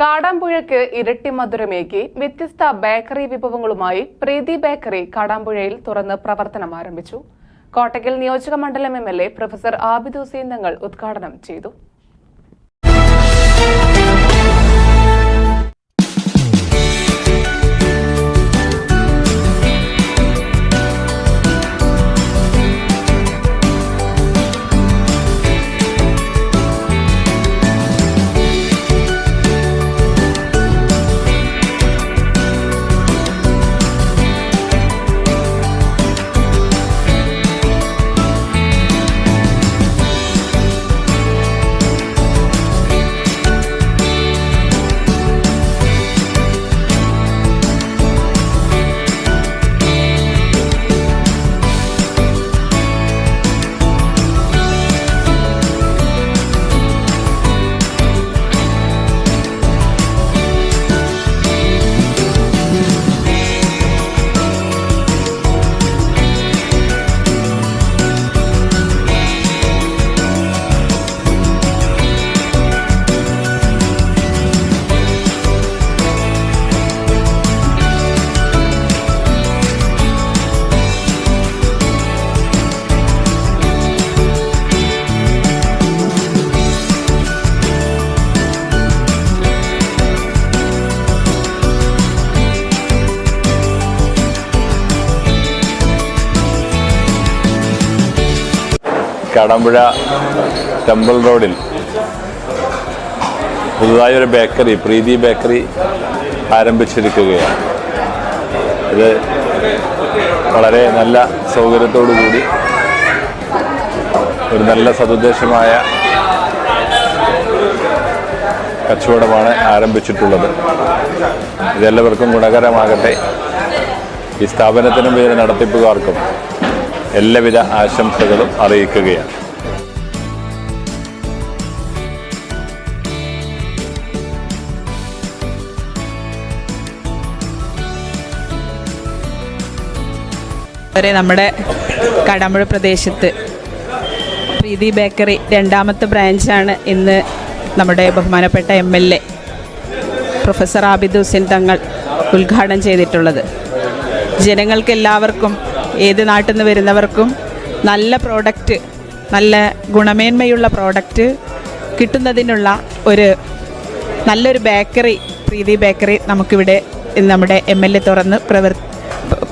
കാടാമ്പുഴയ്ക്ക് ഇരട്ടി മധുരമേകി വ്യത്യസ്ത ബേക്കറി വിഭവങ്ങളുമായി പ്രീതി ബേക്കറി കാടാമ്പുഴയിൽ തുറന്ന് പ്രവർത്തനം ആരംഭിച്ചു. കോട്ടയ്ക്കൽ നിയോജക മണ്ഡലം M L A professor Abid Hussain Thangal ഉദ്ഘാടനം ചെയ്തു. കാടാമ്പുഴ ടെമ്പിൾ റോഡിൽ പുതുതായി ഒരു ബേക്കറി പ്രീതി ബേക്കറി ആരംഭിച്ചിരിക്കുകയാണ്. ഇത് വളരെ നല്ല സൗകര്യത്തോടു കൂടി ഒരു നല്ല സതുദ്ദേശമായ കച്ചവടമാണ് ആരംഭിച്ചിട്ടുള്ളത്. ഇതെല്ലാവർക്കും ഗുണകരമാകട്ടെ. ഈ സ്ഥാപനത്തിനും ഇതിന് നടത്തിപ്പുകാർക്കും. എല്ലാവിധ ആശംസകളും അറിയിക്കുകയാണ്. വരെ നമ്മുടെ കടമ്പുഴ പ്രദേശത്ത് പ്രീതി ബേക്കറി രണ്ടാമത്തെ ബ്രാഞ്ചാണ് ഇന്ന് നമ്മുടെ ബഹുമാനപ്പെട്ട M L A professor Abid Hussain Thangal ഉദ്ഘാടനം ചെയ്തിട്ടുള്ളത്. ജനങ്ങൾക്ക് എല്ലാവർക്കും ഏത് നാട്ടിൽ നിന്ന് വരുന്നവർക്കും നല്ല പ്രോഡക്റ്റ് നല്ല ഗുണമേന്മയുള്ള പ്രോഡക്റ്റ് കിട്ടുന്നതിനുള്ള ഒരു നല്ലൊരു ബേക്കറി പ്രീതി ബേക്കറി നമുക്കിവിടെ നമ്മുടെ എം എൽ എ തുറന്ന് പ്രവർ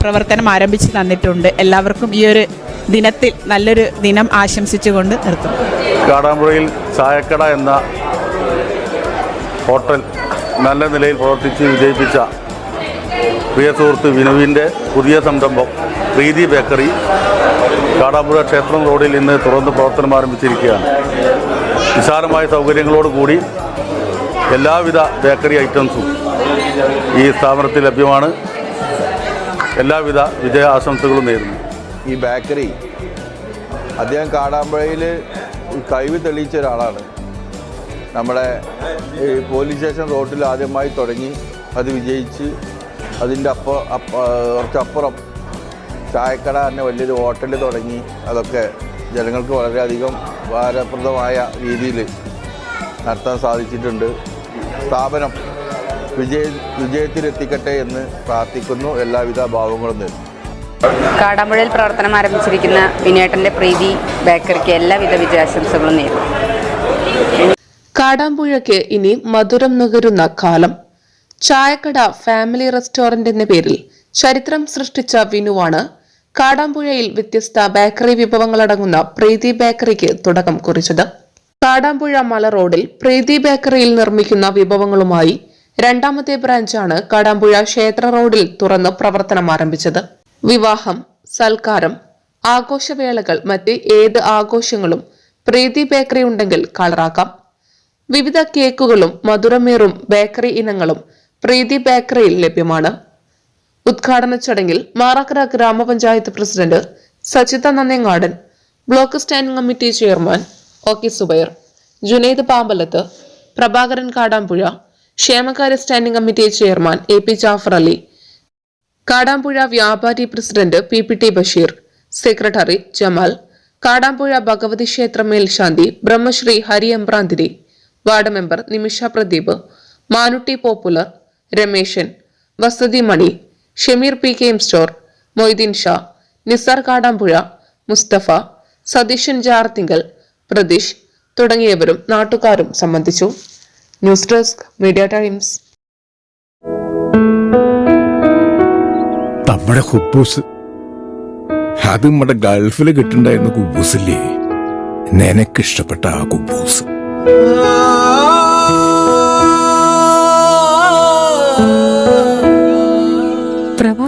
പ്രവർത്തനം ആരംഭിച്ച് തന്നിട്ടുണ്ട്. എല്ലാവർക്കും ഈ ഒരു ദിനത്തിൽ നല്ലൊരു ദിനം ആശംസിച്ചുകൊണ്ട് നിർത്തും കാടാമ്പുഴയിൽ ചായക്കട എന്ന ഹോട്ടൽ നല്ല നിലയിൽ പ്രവർത്തിച്ച് വിജയിപ്പിച്ച പ്രിയ സുഹൃത്ത് വിനുവിന്റെ പുതിയ സംരംഭം പ്രീതി ബേക്കറി കാടാമ്പുഴ ക്ഷേത്രം റോഡിൽ ഇന്ന് തുറന്ന് പ്രവർത്തനം ആരംഭിച്ചിരിക്കുകയാണ്. വിശാലമായ സൗകര്യങ്ങളോടുകൂടി എല്ലാവിധ ബേക്കറി ഐറ്റംസും ഈ സ്ഥാപനത്തിൽ ലഭ്യമാണ്. എല്ലാവിധ വിജയ ആശംസകളും നേരുന്നു. ഈ ബേക്കറി അദ്ദേഹം കാടാമ്പുഴയിൽ കഴിവ് തെളിയിച്ച ഒരാളാണ്. നമ്മുടെ പോലീസ് സ്റ്റേഷൻ റോഡിൽ ആദ്യമായി തുടങ്ങി അത് വിജയിച്ച് അതിന്റെ അപ്പ അപ്പ കുറച്ചപ്പുറം ചായക്കട തന്നെ വലിയൊരു ഹോട്ടൽ തുടങ്ങി. അതൊക്കെ ജനങ്ങൾക്ക് വളരെയധികം ഭാരപ്രദമായ രീതിയിൽ നടത്താൻ സാധിച്ചിട്ടുണ്ട്. സ്ഥാപനം വിജയ വിജയത്തിലെത്തിക്കട്ടെ എന്ന് പ്രാർത്ഥിക്കുന്നു. എല്ലാവിധ ഭാവങ്ങളും നേരുന്നു. കാടാമ്പുഴയിൽ പ്രവർത്തനം ആരംഭിച്ചിരിക്കുന്ന വിനേട്ടന്റെ പ്രീതി ബേക്കറിക്ക് എല്ലാവിധ വിജയാശംസകളും നേരുന്നു. കാടാമ്പുഴയ്ക്ക് ഇനി മധുരം നുകരുന്ന കാലം. ചായക്കട ഫാമിലി റെസ്റ്റോറന്റ് എന്ന പേരിൽ ചരിത്രം സൃഷ്ടിച്ച വിനുവാണ്. കാടാമ്പുഴയിൽ വ്യത്യസ്ത ബേക്കറി വിഭവങ്ങളടങ്ങുന്ന പ്രീതി ബേക്കറിക്ക് തുടക്കം കുറിച്ചത്. കാടാമ്പുഴ മല റോഡിൽ പ്രീതി ബേക്കറിയിൽ നിർമ്മിക്കുന്ന വിഭവങ്ങളുമായി രണ്ടാമത്തെ ബ്രാഞ്ചാണ് കാടാമ്പുഴ ക്ഷേത്ര റോഡിൽ തുറന്ന് പ്രവർത്തനം ആരംഭിച്ചത്. വിവാഹം സൽക്കാരം ആഘോഷവേളകൾ മറ്റ് ഏത് ആഘോഷങ്ങളും പ്രീതി ബേക്കറി ഉണ്ടെങ്കിൽ കളറാക്കാം. വിവിധ കേക്കുകളും മധുരമേറും ബേക്കറി ഇനങ്ങളും പ്രീതി ബേക്കറിയിൽ ലഭ്യമാണ്. ഉദ്ഘാടന ചടങ്ങിൽ മാറാക്കര ഗ്രാമപഞ്ചായത്ത് president Sachitha Nannengadan block standing committee chairman O K Zubair Junaid Pambalath Prabhakaran Kadampuzha ക്ഷേമകാര്യ standing committee chairman A P Jafar Ali Kadampuzha വ്യാപാരി president P P T Basheer secretary Jamal Kadampuzha Bhagavathi ക്ഷേത്ര മേൽശാന്തി Brahmasree Hari Embranthiri ward member Nimisha Pradeep Manutty popular Rameshan വസതി Mani Shameer P K M store Moideen Shah Nisar Kadampuzha Musthafa Satheeshan Jarthinkal Pratheesh തുടങ്ങിയവരും നാട്ടുകാരും സംബന്ധിച്ചു. News desk media Times. നമ്മുടെ അത് നമ്മുടെ ഗൾഫിൽ കിട്ടുണ്ടായിരുന്ന കുബൂസില്ലേ? നിനക്കിഷ്ടപ്പെട്ട ആ കുബൂസ്.